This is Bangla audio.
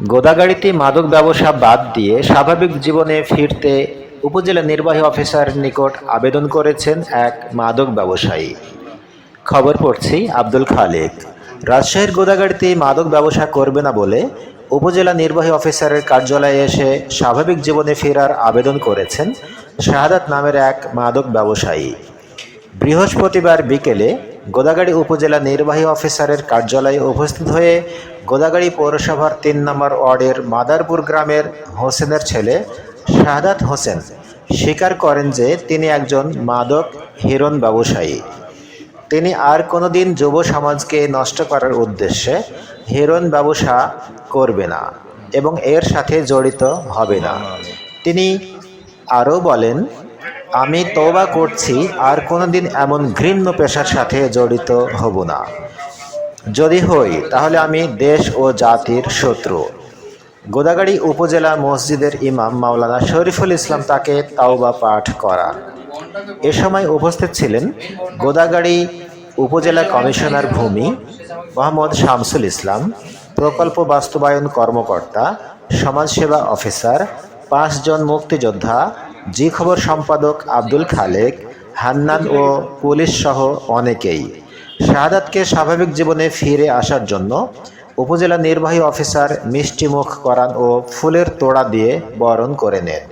গোদাগাড়িতে মাদক ব্যবসা বাদ দিয়ে স্বাভাবিক জীবনে ফিরতে উপজেলা নির্বাহী অফিসার নিকট আবেদন করেছেন এক মাদক ব্যবসায়ী। খবর পড়ছি আব্দুল খালেক। রাজশাহীর গোদাগাড়িতে মাদক ব্যবসা করবে না বলে উপজেলা নির্বাহী অফিসারের কার্যালয়ে এসে স্বাভাবিক জীবনে ফেরার আবেদন করেছেন শাহাদাত নামের এক মাদক ব্যবসায়ী। বৃহস্পতিবার বিকেলে গোদাগাড়ি উপজেলা নির্বাহী অফিসারের কার্যালয়ে উপস্থিত হয়ে গোদাগাড়ি পৌরসভার তিন নম্বর ওয়ার্ডের মাদারপুর গ্রামের হোসেনের ছেলে শাহাদাত হোসেন স্বীকার করেন যে তিনি একজন মাদক হিরণ ব্যবসায়ী। তিনি আর কোনোদিন যুব সমাজকে নষ্ট করার উদ্দেশ্যে হেরোইন ব্যবসা করবে না এবং এর সাথে জড়িত হবে না। তিনি আরও বলেন আমি তওবা করছি, আর কোনোদিন এমন ঘৃণ্য পেশার সাথে জড়িত হব না। যদি হই, তাহলে আমি দেশ ও জাতির শত্রু। গোদাগাড়ি উপজেলা মসজিদের ইমাম মাওলানা শরীফুল ইসলাম তাকে তাওবা পাঠ করান। এ সময় উপস্থিত ছিলেন গোদাগাড়ি উপজেলা কমিশনার ভূমি মোহাম্মদ শামসুল ইসলাম, প্রকল্প বাস্তবায়ন কর্মকর্তা, সমাজসেবা অফিসার, পাঁচজন মুক্তিযোদ্ধা জি খবর সম্পাদক আব্দুল খালেক, হান্নান ও পুলিশ সহ অনেকেই। শাহাদাতকে স্বাভাবিক জীবনে ফিরে আসার জন্য উপজেলা নির্বাহী অফিসার মিষ্টিমুখ করান ও ফুলের তোড়া দিয়ে বরণ করে নেন।